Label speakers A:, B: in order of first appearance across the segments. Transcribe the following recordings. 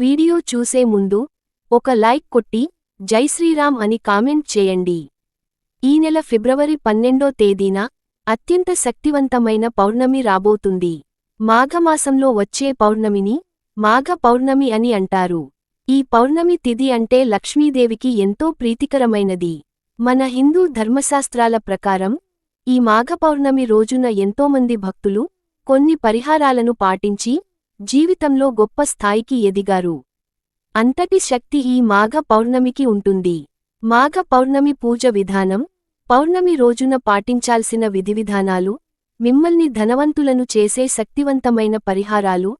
A: Video చూసే ముందు ఒక లైక్ కొట్టి జై శ్రీరామ్ అని కామెంట్ చేయండి. ఈ నెల ఫిబ్రవరి పన్నెండో తేదీన అత్యంత శక్తివంతమైన పౌర్ణమి రాబోతుంది. మాఘమాసంలో వచ్చే పౌర్ణమిని మాఘ పౌర్ణమి అని అంటారు. ఈ పౌర్ణమి తిథి అంటే లక్ష్మీదేవికి ఎంతో ప్రీతికరమైనది. మన హిందూ ధర్మశాస్త్రాల ప్రకారం ఈ మాఘ పౌర్ణమి రోజున ఎంతోమంది భక్తులు కొన్ని పరిహారాలను పాటించి జీవితంలో గొప్ప స్థాయికి ఎదిగారు. అంతటి శక్తి ఈ మాఘ పౌర్ణమికి ఉంటుంది. మాఘ పౌర్ణమి పూజ విధానం పౌర్ణమి రోజున పాటించాల్సిన విధివిధానాలు మిమ్మల్ని ధనవంతులను చేసే శక్తివంతమైన పరిహారాలు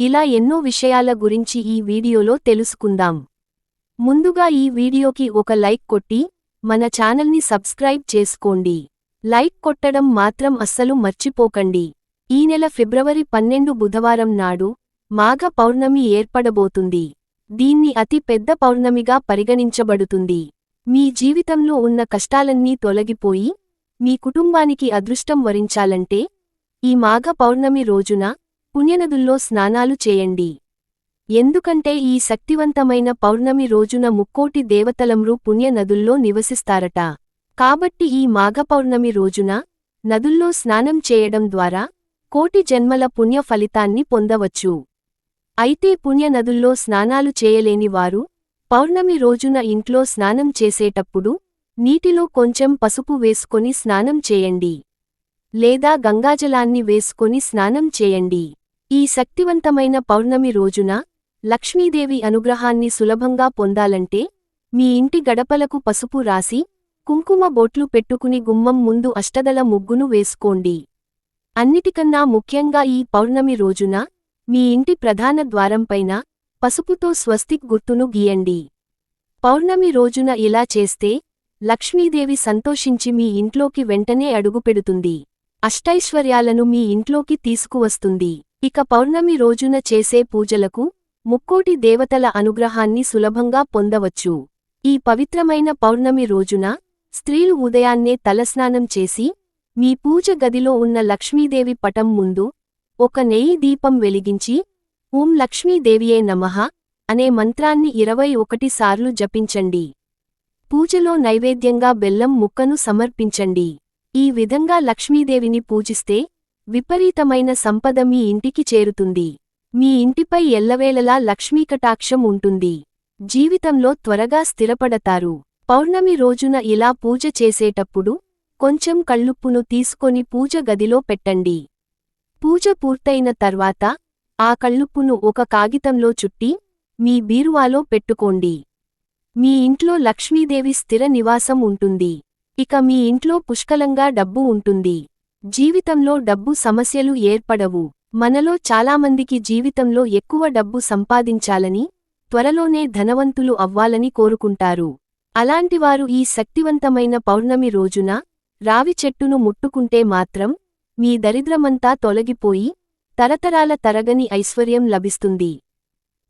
A: ఇలా ఎన్నో విషయాల గురించి ఈ వీడియోలో తెలుసుకుందాం. ముందుగా ఈ వీడియోకి ఒక లైక్ కొట్టి మన ఛానల్ని సబ్స్క్రైబ్ చేసుకోండి. లైక్ కొట్టడం మాత్రం అస్సలు మర్చిపోకండి. ఈ నెల ఫిబ్రవరి పన్నెండు బుధవారం నాడు మాఘ పౌర్ణమి ఏర్పడబోతుంది. దీన్ని అతి పెద్ద పౌర్ణమిగా పరిగణించబడుతుంది. మీ జీవితంలో ఉన్న కష్టాలన్నీ తొలగిపోయి మీ కుటుంబానికి అదృష్టం వరించాలంటే ఈ మాఘ పౌర్ణమి రోజున పుణ్యనదుల్లో స్నానాలు చేయండి. ఎందుకంటే ఈ శక్తివంతమైన పౌర్ణమి రోజున ముక్కోటి దేవతలమ్రు పుణ్యనదుల్లో నివసిస్తారట. కాబట్టి ఈ మాఘ పౌర్ణమి రోజున నదుల్లో స్నానం చేయడం ద్వారా కోటి జన్మల పుణ్య ఫలితాన్ని పొందవచ్చు. అయితే పుణ్య నదుల్లో స్నానాలు చేయలేని వారు పౌర్ణమి రోజున ఇంట్లో స్నానం చేసేటప్పుడు నీటిలో కొంచెం పసుపు వేసుకొని స్నానం చేయండి. లేదా గంగాజలాన్ని వేసుకొని స్నానం చేయండి. ఈ శక్తివంతమైన పౌర్ణమి రోజున లక్ష్మీదేవి అనుగ్రహాన్ని సులభంగా పొందాలంటే మీ ఇంటి గడపలకు పసుపు రాసి కుంకుమ బొట్లు పెట్టుకుని గుమ్మం ముందు అష్టదల ముగ్గును వేసుకోండి. అన్నిటికన్నా ముఖ్యంగా ఈ పౌర్ణమి రోజున మీ ఇంటి ప్రధాన ద్వారంపైన పసుపుతో స్వస్తిక్ గుర్తును గీయండి. పౌర్ణమి రోజున ఇలా చేస్తే లక్ష్మీదేవి సంతోషించి మీ ఇంట్లోకి వెంటనే అడుగుపెడుతుంది. అష్టైశ్వర్యాలను మీ ఇంట్లోకి తీసుకువస్తుంది. ఇక పౌర్ణమి రోజున చేసే పూజలకు ముక్కోటి దేవతల అనుగ్రహాన్ని సులభంగా పొందవచ్చు. ఈ పవిత్రమైన పౌర్ణమి రోజున స్త్రీలు ఉదయాన్నే తలస్నానం చేసి మీ పూజ గదిలో ఉన్న లక్ష్మీదేవి పటం ముందు ఒక నెయ్యి దీపం వెలిగించి ఓం లక్ష్మీదేవియే నమః అనే మంత్రాన్ని ఇరవై ఒకటి సార్లు జపించండి. పూజలో నైవేద్యంగా బెల్లం ముక్కను సమర్పించండి. ఈ విధంగా లక్ష్మీదేవిని పూజిస్తే విపరీతమైన సంపద మీ ఇంటికి చేరుతుంది. మీ ఇంటిపై ఎల్లవేళలా లక్ష్మీకటాక్షం ఉంటుంది. జీవితంలో త్వరగా స్థిరపడతారు. పౌర్ణమి రోజున ఇలా పూజ చేసేటప్పుడు కొంచెం కళ్ళుప్పును తీసుకొని పూజ గదిలో పెట్టండి. పూజ పూర్తయిన తర్వాత ఆ కళ్ళుప్పును ఒక కాగితంలో చుట్టి మీ బీరువాలో పెట్టుకోండి. మీ ఇంట్లో లక్ష్మీదేవి స్థిర నివాసం ఉంటుంది. ఇక మీ ఇంట్లో పుష్కలంగా డబ్బు ఉంటుంది. జీవితంలో డబ్బు సమస్యలు ఏర్పడవు. మనలో చాలామందికి జీవితంలో ఎక్కువ డబ్బు సంపాదించాలని త్వరలోనే ధనవంతులు అవ్వాలని కోరుకుంటారు. అలాంటివారు ఈ శక్తివంతమైన పౌర్ణమి రోజున రావి చెట్టును ముట్టుకుంటే మాత్రం మీ దరిద్రమంతా తొలగిపోయి తరతరాల తరగని ఐశ్వర్యం లభిస్తుంది.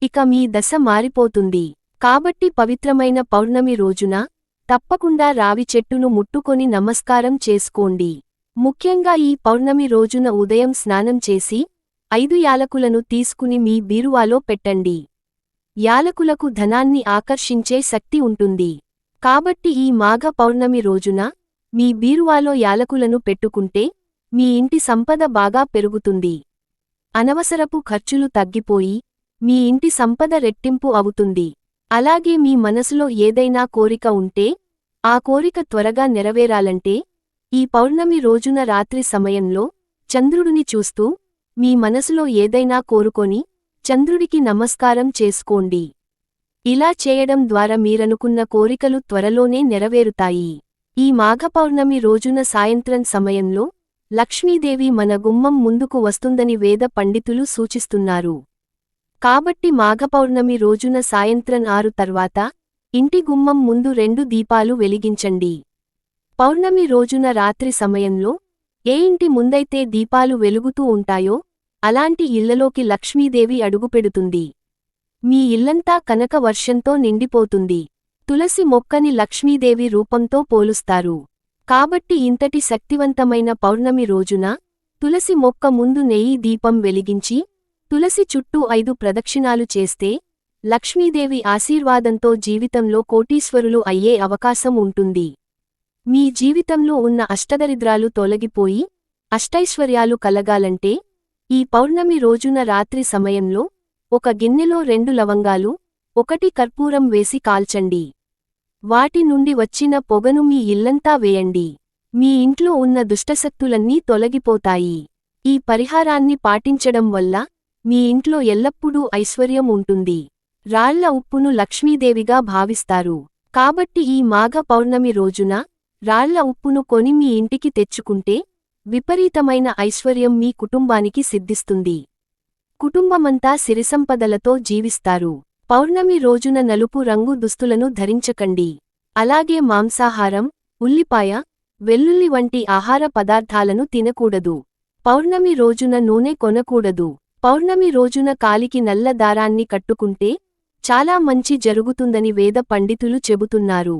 A: ఇక మీ దశ మారిపోతుంది. కాబట్టి పవిత్రమైన పౌర్ణమి రోజున తప్పకుండా రావి చెట్టును ముట్టుకొని నమస్కారం చేసుకోండి. ముఖ్యంగా ఈ పౌర్ణమి రోజున ఉదయం స్నానం చేసి ఐదు యాలకులను తీసుకుని మీ బీరువాలో పెట్టండి. యాలకులకు ధనాన్ని ఆకర్షించే శక్తి ఉంటుంది. కాబట్టి ఈ మాఘ పౌర్ణమి రోజున మీ బీరువాలో యాలకులను పెట్టుకుంటే మీ ఇంటి సంపద బాగా పెరుగుతుంది. అనవసరపు ఖర్చులు తగ్గిపోయి మీ ఇంటి సంపద రెట్టింపు అవుతుంది. అలాగే మీ మనసులో ఏదైనా కోరిక ఉంటే ఆ కోరిక త్వరగా నెరవేరాలంటే ఈ పౌర్ణమి రోజున రాత్రి సమయంలో చంద్రుడిని చూస్తూ మీ మనసులో ఏదైనా కోరుకొని చంద్రుడికి నమస్కారం చేసుకోండి. ఇలా చేయడం ద్వారా మీరనుకున్న కోరికలు త్వరలోనే నెరవేరుతాయి. ఈ మాఘపౌర్ణమి రోజున సాయంత్రం సమయంలో లక్ష్మీదేవి మన గుమ్మం ముందుకు వస్తుందని వేద పండితులు సూచిస్తున్నారు. కాబట్టి మాఘపౌర్ణమి రోజున సాయంత్రం ఆరు తర్వాత ఇంటి గుమ్మం ముందు రెండు దీపాలు వెలిగించండి. పౌర్ణమి రోజున రాత్రి సమయంలో ఏ ఇంటి ముందైతే దీపాలు వెలుగుతూ ఉంటాయో అలాంటి ఇళ్ళలోకి లక్ష్మీదేవి అడుగుపెడుతుంది. మీ ఇల్లంతా కనక వర్షంతో నిండిపోతుంది. తులసి మొక్కని లక్ష్మీదేవి రూపంతో పోలుస్తారు. కాబట్టి ఇంతటి శక్తివంతమైన పౌర్ణమి రోజున తులసి మొక్క ముందు నెయ్యి దీపం వెలిగించి తులసి చుట్టూ ఐదు ప్రదక్షిణాలు చేస్తే లక్ష్మీదేవి ఆశీర్వాదంతో జీవితంలో కోటీశ్వరులు అయ్యే అవకాశం ఉంటుంది. మీ జీవితంలో ఉన్న అష్టదరిద్రాలు తొలగిపోయి అష్టైశ్వర్యాలు కలగాలంటే ఈ పౌర్ణమి రోజున రాత్రి సమయంలో ఒక గిన్నెలో రెండు లవంగాలు ఒకటి కర్పూరం వేసి కాల్చండి. వాటి నుండి వచ్చిన పొగను మీ ఇల్లంతా వేయండి. మీ ఇంట్లో ఉన్న దుష్టశక్తులన్నీ తొలగిపోతాయి. ఈ పరిహారాన్ని పాటించడం వల్ల మీ ఇంట్లో ఎల్లప్పుడూ ఐశ్వర్యం ఉంటుంది. రాళ్ళ ఉప్పును లక్ష్మీదేవిగా భావిస్తారు. కాబట్టి ఈ మాఘ పౌర్ణమి రోజున రాళ్ళ ఉప్పును కొని మీ ఇంటికి తెచ్చుకుంటే విపరీతమైన ఐశ్వర్యం మీ కుటుంబానికి సిద్ధిస్తుంది. కుటుంబమంతా సిరిసంపదలతో జీవిస్తారు. పౌర్ణమి రోజున నలుపు రంగు దుస్తులను ధరించకండి. అలాగే మాంసాహారం ఉల్లిపాయ వెల్లుల్లి వంటి ఆహార పదార్థాలను తినకూడదు. పౌర్ణమి రోజున నూనె కొనకూడదు. పౌర్ణమి రోజున కాలికి నల్ల దారాన్ని కట్టుకుంటే చాలా మంచి జరుగుతుందని వేద పండితులు చెబుతున్నారు.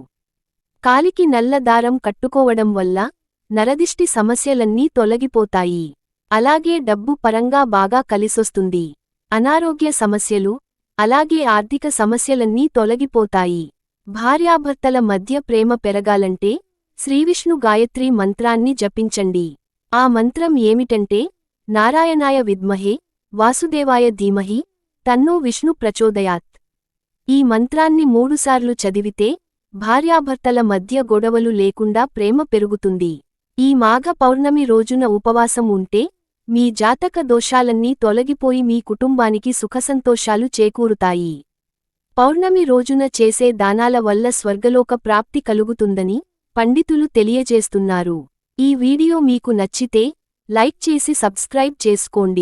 A: కాలికి నల్ల దారం కట్టుకోవడం వల్ల నరదిష్టి సమస్యలన్నీ తొలగిపోతాయి. అలాగే డబ్బు పరంగా బాగా కలిసొస్తుంది. అనారోగ్య సమస్యలు అలాగే ఆర్థిక సమస్యలన్నీ తొలగిపోతాయి. భార్యాభర్తల మధ్య ప్రేమ పెరగాలంటే శ్రీవిష్ణు గాయత్రి మంత్రాన్ని జపించండి. ఆ మంత్రం ఏమిటంటే నారాయణాయ విద్మహే వాసుదేవాయ ధీమహి తన్నో విష్ణు ప్రచోదయాత్. ఈ మంత్రాన్ని మూడుసార్లు చదివితే భార్యాభర్తల మధ్య గొడవలు లేకుండా ప్రేమ పెరుగుతుంది. ఈ మాఘ పౌర్ణమి రోజున ఉపవాసం ఉంటే మీ జాతక దోషాలన్నీ తొలగిపోయి మీ కుటుంబానికి సుఖసంతోషాలు చేకూరుతాయి. పౌర్ణమి రోజున చేసే దానాల వల్ల స్వర్గలోక ప్రాప్తి కలుగుతుందని పండితులు తెలియజేస్తున్నారు. ఈ వీడియో మీకు నచ్చితే లైక్ చేసి సబ్స్క్రైబ్ చేసుకోండి.